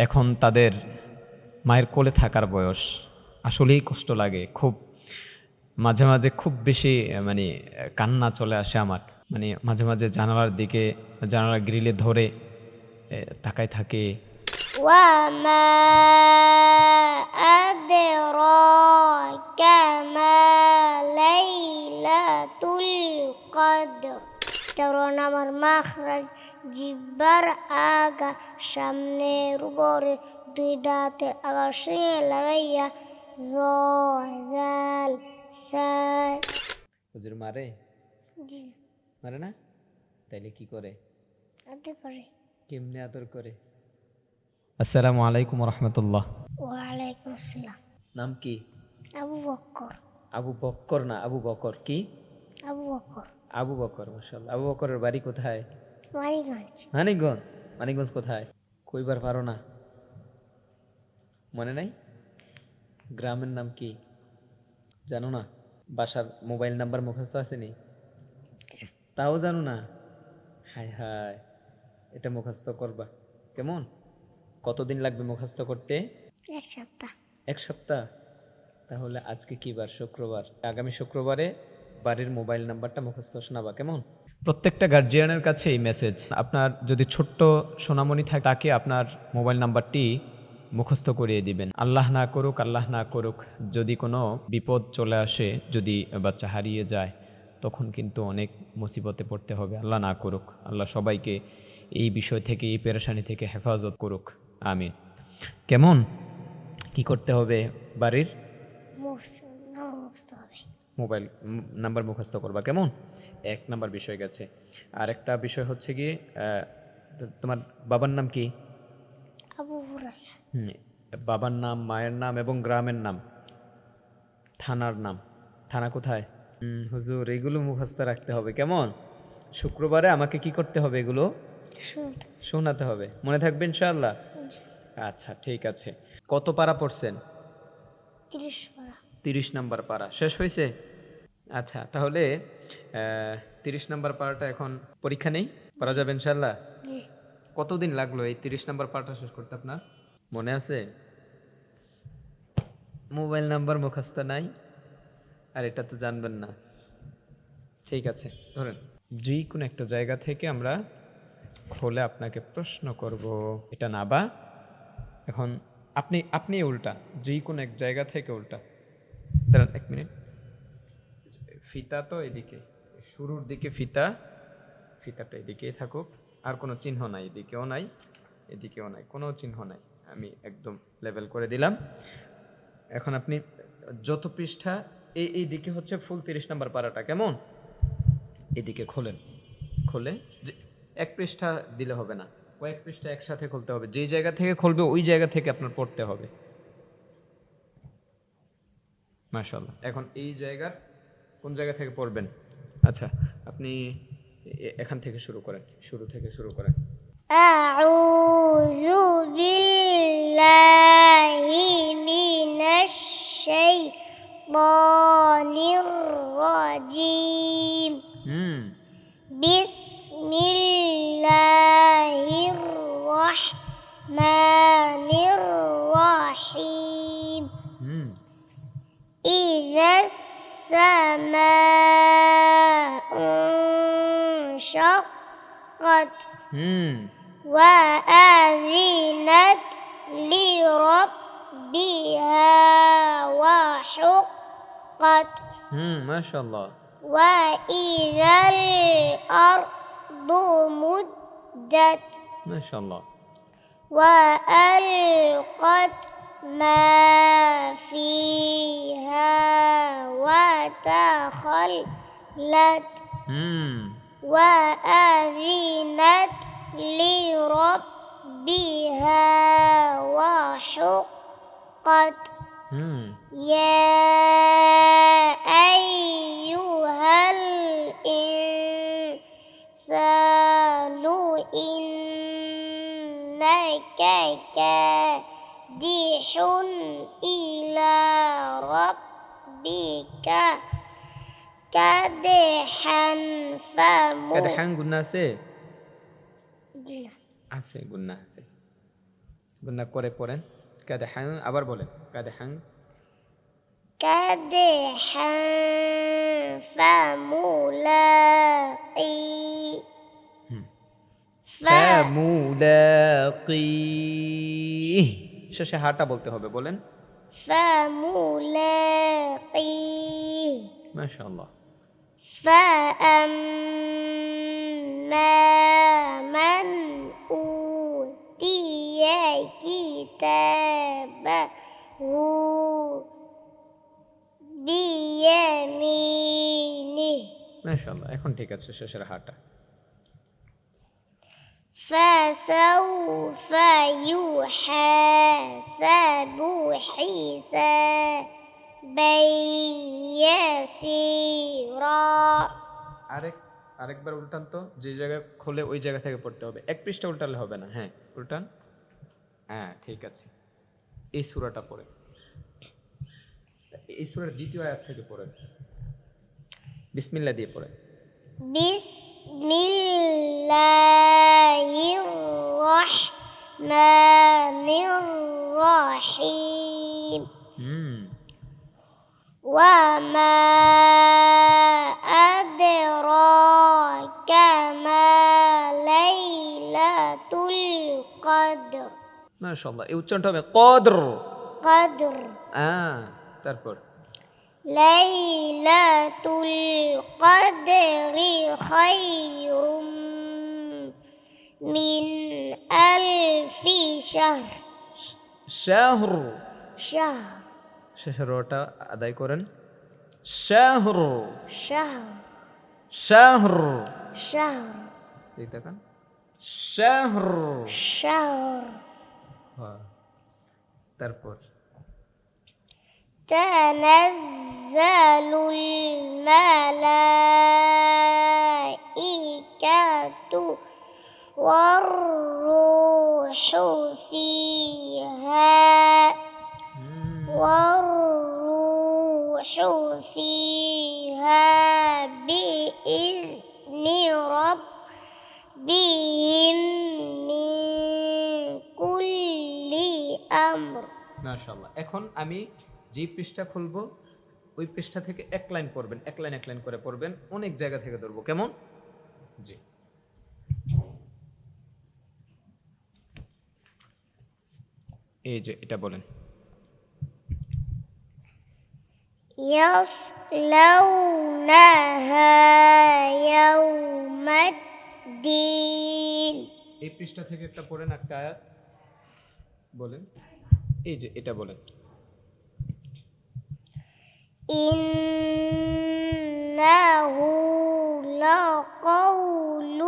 এখন তাদের মায়ের কোলে থাকার বয়স আসলেই কষ্ট লাগে খুব মাঝে মাঝে খুব বেশি আহ, মানে আহ, কান্না চলে আসে আমার মানে মাঝে মাঝে জানালার দিকে জানালার গ্রিলে ধরে আহ, তাকায় থাকে وما أدراك ما ليلة القدر তরুণ আমার মাখরাজ জিব্বার আগা সামনের উপরে দুই দাঁতের আগার সঙ্গে লাগাইয়া জাল সাল হুজুর মারে? জি। মারে না? তাইলে কি করে? আদে করে। কেমনে আদর করে? আসসালামু আলাইকুম রহমতুল্লাহ। ওয়ালাইকুম আসসালাম। নাম কি? আবু বক্কর। আবু বক্কর না আবু বকর। কি? আবু বক্কর। আবু বকর মাসাল্লাহ আবু বকরের বাড়ি কোথায়? মানিগঞ্জ মানিকগঞ্জ? মানিকগঞ্জ কোথায়? কইবার পারো না। মনে নাই? গ্রামের নাম কি? জানো না? বাসার মোবাইল নাম্বার মুখস্থ আছে নি তাও জানো না? হায় হায় এটা মুখস্থ করবা। কেমন? কতদিন লাগবে মুখস্থ করতে? এক সপ্তাহ। এক সপ্তাহ? তাহলে আজকে কি বার? শুক্রবার। আগামী শুক্রবারে বাড়ির মোবাইল নাম্বারটা মুখস্থ শোনাবা কেমন? প্রত্যেকটা গার্জিয়ানের কাছে এই মেসেজ আপনার যদি ছোট্ট সোনামণি থাকে তাকে আপনার মোবাইল নাম্বারটি মুখস্থ করিয়ে দিবেন। আল্লাহ না করুক আল্লাহ না করুক যদি কোনো বিপদ চলে আসে যদি বাচ্চা হারিয়ে যায় তখন কিন্তু অনেক মুসিবতে পড়তে হবে। আল্লাহ না করুক আল্লাহ সবাইকে এই বিষয় থেকে এই পেরেশানি থেকে হেফাজত করুক। আমিন। কেমন? কি করতে হবে বাড়ির মুখস্থ নাম মুখস্থ হবে মোবাইল নাম্বার মুখস্থ করবা কেমন? এক নাম্বার বিষয় গেছে। আর একটা বিষয় হচ্ছে কি তোমার বাবার নাম কি? বাবার নাম মায়ের নাম এবং গ্রামের নাম। থানার নাম। থানা কোথায়? হুজুর এগুলো মুখস্থ রাখতে হবে কেমন? শুক্রবারে আমাকে কি করতে হবে এগুলো? শোনাতে। হবে। মনে থাকবে ইনশাআল্লাহ? আচ্ছা ঠিক আছে। কত পারা পড়ছেন? তিরিশ নাম্বার পারা শেষ হয়েছে? আচ্ছা তাহলে তিরিশ নাম্বার পারাটা এখন পরীক্ষা নেই? করা যাবে ইনশাল্লাহ কতদিন লাগল এই তিরিশ নাম্বার পারাটা শেষ করতে আপনার? মনে আছে? মোবাইল নাম্বার মুখস্থ নাই আর এটা তো জানবেন না। ঠিক আছে ধরেন। যে কোনো একটা জায়গা থেকে আমরা খোলে আপনাকে প্রশ্ন করব এটা না বা? এখন আপনি আপনি উল্টা যে কোনো এক জায়গা থেকে উল্টা। দাঁড়ান এক মিনিট। ফিতা তো এদিকে, শুরুর দিকে ফিতা, ফিতাটা এদিকেই থাকুক, আর কোনো চিহ্ন নাই, এদিকেও নাই এদিকেও নাই, কোনো চিহ্ন নাই, আমি একদম লেভেল করে দিলাম। এখন আপনি যত পৃষ্ঠা, এই এই দিকে হচ্ছে ফুল তিরিশ নাম্বার পাড়াটা, কেমন? এদিকে খোলেন, খোলে যে এক পৃষ্ঠা দিলে হবে না, কয়েক পৃষ্ঠা একসাথে খুলতে হবে যেই জায়গা থেকে খুলবে, ওই জায়গা থেকে আপনার পড়তে হবে। মাশাল্লাহ এখন এই জায়গার কোন জায়গা থেকে পড়বেন আচ্ছা আপনি এ- এখান থেকে শুরু করেন শুরু থেকে শুরু করেন أعوذ بالله وآذنت لربها وحقت. ما شاء الله. وإذا الأرض مدت. ما شاء الله. وألقت ما فيها وتخلت. وأذنت لربها وحقت. يا أيها الإنسان إنك كادح إلى ربك. كدحا فمو কাদে হ্যাং গুন্না আছে جنا আছে গুন্না আছে গুন্না করে পড়েন কাদে হাং আবার বলেন কাদে হাং كدحا فملاقي ف ফামুলাকি শেষে হাটা বলতে হবে বলেন فملاقيه মাশাআল্লাহ فأما من أوتي كتابه بيمينه মাশাআল্লাহ এখন ঠিক আছে শেষের হাটা فسوف يحاسب حسابا يسيرا আরেক আরেকবার উল্টান তো যে জায়গায় খোলে ওই জায়গা থেকে পড়তে হবে এক পৃষ্ঠা উল্টালে হবে না হ্যাঁ উল্টান হ্যাঁ ঠিক আছে এই সূরাটা পড়ে এই সূরার দ্বিতীয় আয়াত থেকে পড়েন বিসমিল্লাহ দিয়ে পড়ে بسم الله الرحمن الرحيم হুম وما أدراك ما ليلة القدر মাশাআল্লাহ এই উচ্চারণটা হবে কদর قدر হ্যাঁ তারপর ليلة القدر خير من ألف شهر শাহর شهر শেষেরটা আদায় করেন শাহর شهر শাহর شهر এই দেখেন শাহর شهر হ্যাঁ তারপর تنزل الملائكة والروح فيها والروح فيها بإذن ربهم من كل أمر মাশাআল্লাহ এখন আমি যে পৃষ্ঠা খুলবো ওই পৃষ্ঠা থেকে এক লাইন পড়বেন এক লাইন এক লাইন করে পড়বেন অনেক জায়গা থেকে ধরবো কেমন জি এই যে এটা বলেন يصلونها يوم الدين এই পৃষ্ঠা থেকে একটা পড়েন একটা আয়াত বলেন এই যে এটা বলেন إنه لقول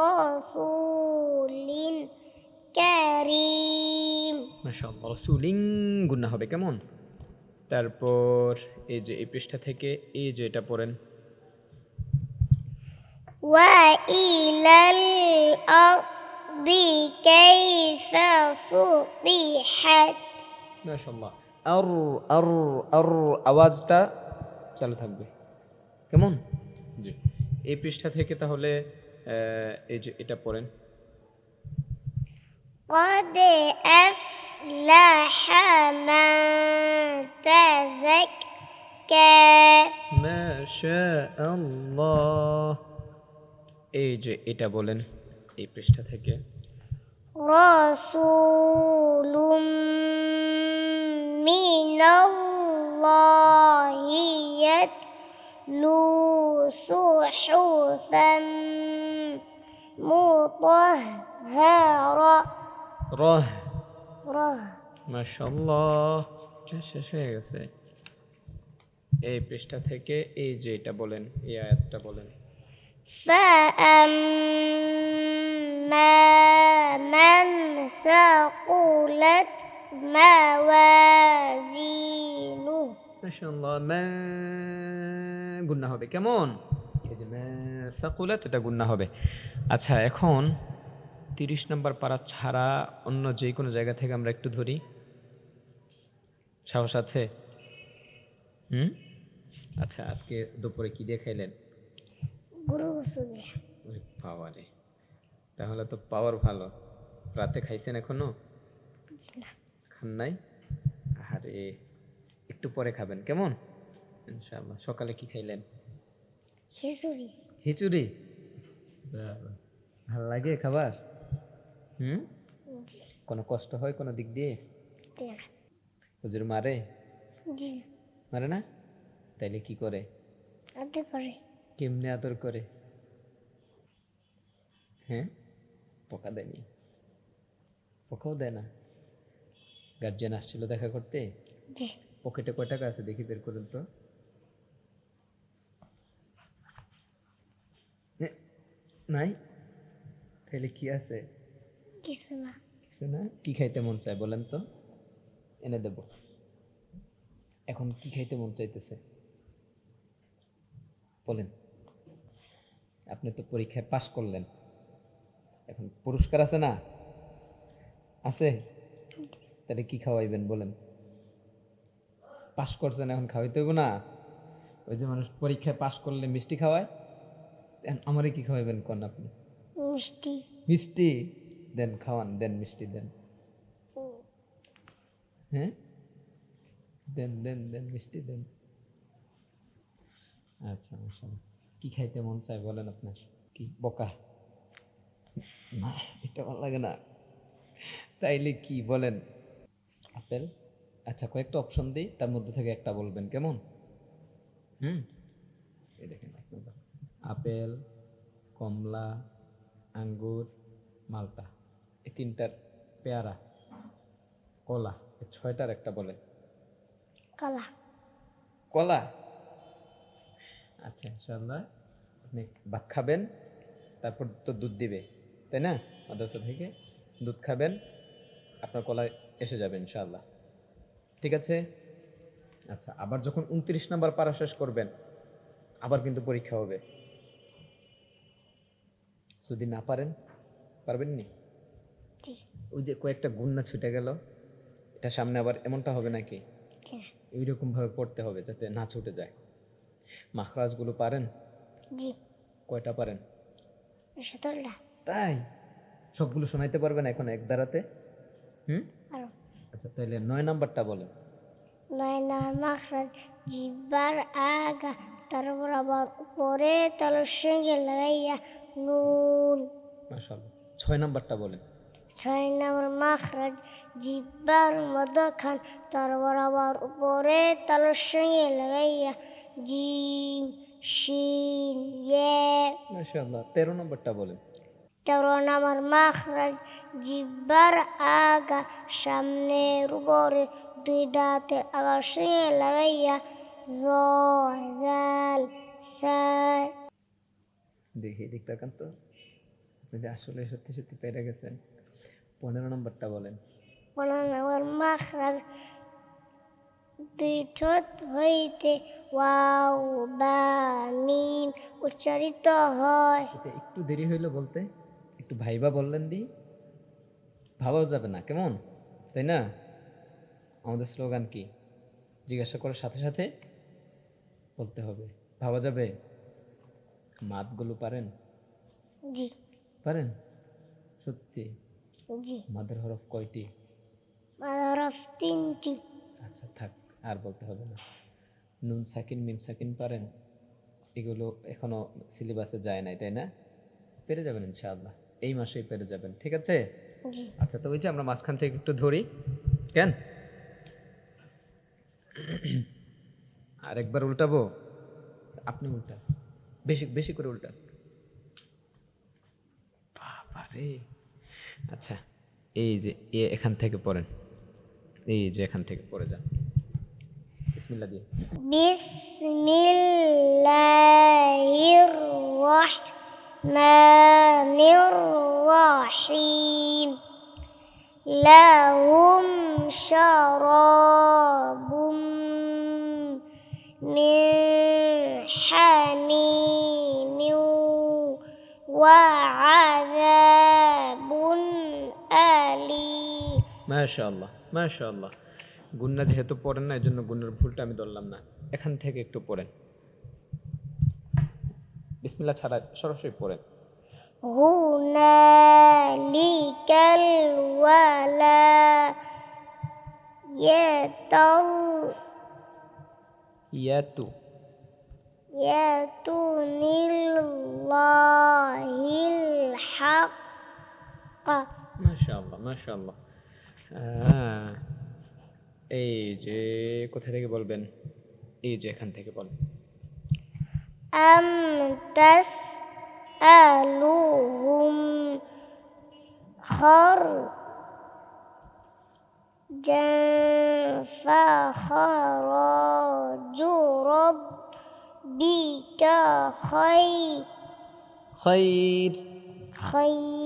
رسول كريم মাশাআল্লাহ রসুলিং গুন্না হবে কেমন তারপর এই যে এই পৃষ্ঠা থেকে এই যে এটা পড়েন وإلى الأرض كيف سطحت মাশাআল্লাহ আর আর আর আওয়াজটা চালু থাকবে কেমন জি এই পৃষ্ঠা থেকে তাহলে আহ, এই যে এটা পড়েন قد أفلح من تزكى মাশাআল্লাহ এই যে এটা বলেন এই পৃষ্ঠা থেকে رسول من الله يتلو صحفا مطهرة রহ ره মাশাআল্লাহ শেষ হয়ে গেছে এই পৃষ্ঠা থেকে এই যে এটা বলেন এই আয়াতটা বলেন فأما من ثقلت موازينه মাশাআল্লাহ মা গুন্না হবে কেমন এই যে মা সাকুলাত এটা গুন্না হবে আচ্ছা এখন তিরিশ নম্বর পাড়া ছাড়া অন্য যে কোনো জায়গা থেকে আমরা একটু ধরি। সাহস আছে? হুম? আচ্ছা আজকে দুপুরে কি দিয়ে খাইলেন? পাওয়ারে তাহলে তো পাওয়ার ভালো। রাতে খাইছেন এখনও? খান নাই? আরে একটু পরে খাবেন কেমন? ইনশাআল্লাহ সকালে কি খাইলেন? খিচুড়ি। খিচুড়ি? ভালো লাগে খাবার? হুম? কোনো কষ্ট হয় কোনো দিক দিয়ে? হুজুর মারে? মারে না? তাইলে কি করে? করে। কেমনে আদর করে? হ্যাঁ? পোকা দেয়নি? পোকাও দেয় না? গার্জিয়ান আসছিল দেখা করতে? পকেটে কয় টাকা আছে দেখি বের করুন তো। নাই? তাহলে কি আছে? কিছু না। কিছু না? কি খাইতে মন চায় বলেন তো? এনে দেব। এখন কি খাইতে মন চাইতেছে? বলেন। আপনি তো পরীক্ষায় পাশ করলেন। এখন পুরস্কার আছে না? আছে? তাহলে কি খাওয়াইবেন বলেন? পাশ করছেন এখন খাওয়াইতে হইব না? ওই যে মানুষ পরীক্ষায় পাশ করলে মিষ্টি খাওয়ায় আমারে কি খাওয়াইবেন কোন আপনি? মিষ্টি। মিষ্টি? দেন খাওয়ান দেন মিষ্টি দেন। হ্যাঁ? দেন দেন দেন মিষ্টি দেন। আচ্ছা মাশাআল্লাহ। কি খাইতে মন চায় বলেন আপনার? কি বকা? না এটা ভালো লাগে না। তাইলে কি বলেন। আপেল? আচ্ছা কয়েকটা অপশন দিই তার মধ্যে থেকে একটা বলবেন কেমন? হুম? এই দেখেন আপেল কমলা আঙ্গুর মালটা এই তিনটার পেয়ারা কলা এই ছয়টার একটা বলে। কলা। কলা? আচ্ছা ইনশাল্লাহ আপনি ভাত খাবেন তারপর তো দুধ দিবে তাই না? মাদ্রাসা থেকে দুধ খাবেন আপনার কলা এসে যাবে ইনশাল্লাহ ঠিক আছে? আচ্ছা আবার যখন উনত্রিশ নাম্বার পারা শেষ করবেন আবার কিন্তু পরীক্ষা হবে। যদি না পারেন পারবেন নি ওই যে কয়েকটা গুন্না ছুটে গেল এটা সামনে আবার এমনটা হবে নাকি? এইরকমভাবে পড়তে হবে যাতে না ছুটে যায়। মাখরাজগুলো পারেন? জি। কয়টা পারেন? সতেরোটা। তাই? সবগুলো শোনাইতে পারবেন এখন এক দ্বারাতে? হুম? আচ্ছা তাহলে নয় নাম্বারটা বলেন। নয় নাম মাখরাজ জিব্বার আগা তারপর আবার উপরে তালুর সঙ্গে লাগাইয়া নুন। মাশাআল্লাহ। ছয় নাম্বারটা বলেন। ছয় নম্বর মাখরাজ জিব্বার মধ্যখান তারপর আবার উপরে তালুর সঙ্গে লাগাইয়া জিম শিন ইয়ে মাশাআল্লাহ তেরো নাম্বারটা বলেন তেরো নম্বর মাখরাজ জিব্বার আগা সামনের উপরে দুই দাঁতের আগার সঙ্গে লাগাইয়া জাল সাল দেখি এদিক তাকান তো আপনি আসলে সত্যি সত্যি পেরে গেছেন পনেরো নাম্বারটা বলেন। পনেরো নম্বর মাখরাজ দুই ঠোঁট হইতে ওয়াও বা মিম উচ্চারিত হয়। এটা একটু দেরি হইল বলতে একটু ভাইবা বললেন দি। ভাবাও যাবে না কেমন? তাই না? আমাদের স্লোগান কি? জিজ্ঞাসা করার সাথে সাথে বলতে হবে। ভাবা যাবে? মাতগুলো পারেন? জি। পারেন? সত্যি। জি। মাদের হরফ কয়টি? হরফ তিনটি। আচ্ছা থাক আর বলতে হবে না। নুন সাকিন মিম সাকিন পারেন? এগুলো এখনও সিলেবাসে যায় নাই তাই না? পেরে যাবেন ইনশাআল্লাহ। এই মাসেই পেরে যাবেন ঠিক আছে? আচ্ছা তো ওই যে আমরা মাঝখান থেকে একটু ধরি কেন? আরেকবার উল্টাবো? আপনি উল্টান। বেশি বেশি করে উল্টান। বাবারে। আচ্ছা এই যে এ এখান থেকে পড়েন। এই যে এখান থেকে পড়ে যান। বিসমিল্লাহ দিয়ে। বিসমিল্লাহির রহমানির রহিম লাহুম শারাবুম মিন হামিমিন ওয়া আলীম মাশাআল্লাহ মাশাআল্লাহ গুন্না যেহেতু পড়েন না এই জন্য গুন্নার ভুলটা আমি ধরলাম না এখান থেকে একটু পড়েন বিসমিল্লাহ ছাড়া সরাসরি পড়েন هنالك الولاء يتو ইয়াতু يتون الله الحق মাশাআল্লাহ মাশাআল্লাহ আহ, এই যে কোথা থেকে বলবেন এই যে এখান থেকে বলেন أم تسألهم خرجا فخراج ربك خير খৈর خير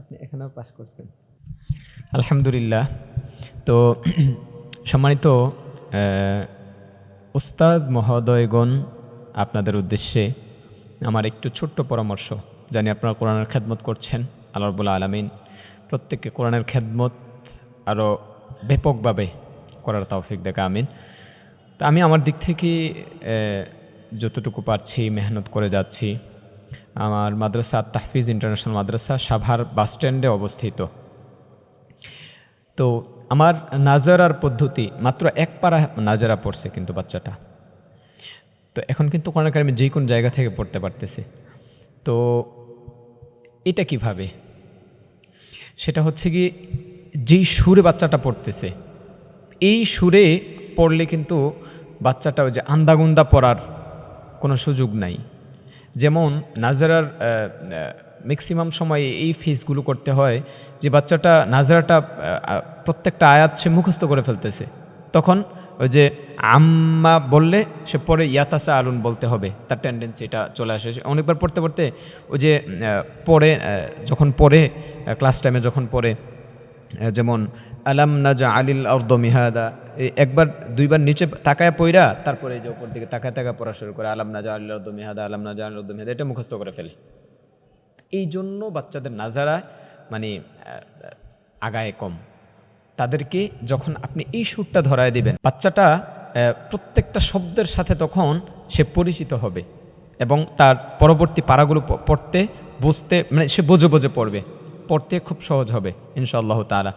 আপনি এখানেও করছেন। আলহামদুলিল্লাহ। তো সম্মানিত উস্তাদ মহোদয়গণ, আপনাদের উদ্দেশ্যে আমার একটু ছোট্ট পরামর্শ। জানি আপনারা কোরআনের খেদমত করছেন, আল্লাহ রবুল আলমিন প্রত্যেককে কোরআনের খেদমত আরও ব্যাপকভাবে করার তৌফিক দেখা আমিন। তা আমি আমার দিক থেকে যতটুকু পারছি, মেহনত করে যাচ্ছি। আমার মাদ্রাসা তাহফিজ ইন্টারন্যাশনাল মাদ্রাসা সাভার বাস স্ট্যান্ডে অবস্থিত। তো আমার নাজারার পদ্ধতি মাত্র এক পারা নাজারা পড়ছে কিন্তু বাচ্চাটা। তো এখন কিন্তু কোরআন কারিমে যে কোন জায়গা থেকে পড়তে পারতেছে। তো এটা কীভাবে? সেটা হচ্ছে কি যেই সুরে বাচ্চাটা পড়তেছে, এই সুরে পড়লে কিন্তু বাচ্চাটা ওই যে আন্দাগুন্দা পড়ার কোনো সুযোগ নাই। যেমন নাজারার ম্যাক্সিমাম সময় এই ফেসগুলো করতে হয় যে বাচ্চাটা নাজারাটা প্রত্যেকটা আয়াত সে মুখস্থ করে ফেলতেছে। তখন ওই যে আম্মা বললে সে পরে ইয়াতাসা আলুন বলতে হবে, তার টেন্ডেন্সি এটা চলে আসে। অনেকবার পড়তে পড়তে ওই যে পড়ে যখন পড়ে ক্লাস টাইমে যখন পড়ে যেমন আলাম নাজা আলিল অর্দ মিহাদা। একবার দুইবার নিচে তাকায় পইরা তারপরে এই যে ওপর দিকে তাকায় তাকায় পড়া শুরু করে আলাম নাজা আলিল অর্দ মিহাদা, আলাম নাজা আলিল অর্দ মিহাদা, এটা মুখস্থ করে ফেলে। এই জন্য বাচ্চাদের নাজারায় মানে আগায় কম। তাদেরকে যখন আপনি এই সুরটা ধরায় দিবেন, বাচ্চাটা প্রত্যেকটা শব্দের সাথে তখন সে পরিচিত হবে এবং তার পরবর্তী পাড়াগুলো পড়তে, বুঝতে মানে সে বোঝে বোঝে পড়বে। পড়তে খুব সহজ হবে ইনশাআল্লাহ তাআলা।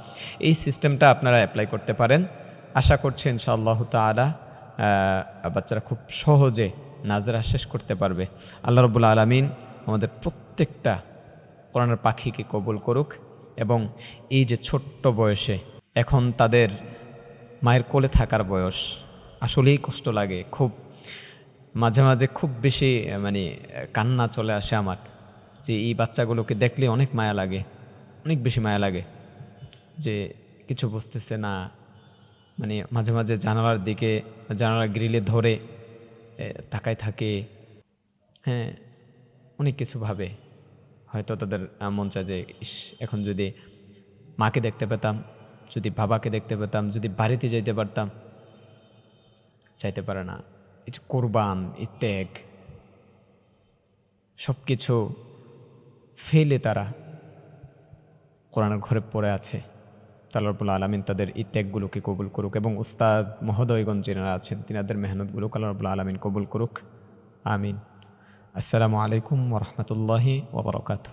এই সিস্টেমটা আপনারা অ্যাপ্লাই করতে পারেন। আশা করছি ইনশাআল্লাহ আহ, বাচ্চারা খুব সহজে নাজরা শেষ করতে পারবে। আল্লাহ রবুল্লা আলমিন আমাদের প্রত্যেকটা কোরআনের পাখিকে কবুল করুক এবং এই যে ছোট্ট বয়সে এখন তাদের মায়ের কোলে থাকার বয়স আসলেই কষ্ট লাগে। খুব মাঝে মাঝে খুব বেশি মানে কান্না চলে আসে আমার যে এই বাচ্চাগুলোকে দেখলে অনেক মায়া লাগে। অনেক বেশি মায়া লাগে যে কিছু বুঝতেছে না। মানে মাঝে মাঝে জানালার দিকে জানালার গ্রিলে ধরে তাকায় থাকে। হ্যাঁ অনেক কিছু ভাবে। হয়তো তাদের মন চায় যে, ইস, এখন যদি মাকে দেখতে পেতাম, যদি বাবাকে দেখতে পেতাম, যদি বাড়িতে যাইতে পারতাম, চাইতে পারে না। এই কোরবান, এই ত্যাগ সব কিছু ফেলে তারা। কোরআনের ঘরে পড়ে আছে। তাল্লাবুল আলমিন তাদের এই ত্যাগগুলোকে কবুল করুক এবং উস্তাদ মহোদয়গঞ্জ যেনারা আছেন, তিনাদের মেহনতগুলো কালারবুল আলমিন কবুল করুক। আমিন। আসসালামু আলাইকুম ওরহমতুল্লাহি ওবরকাত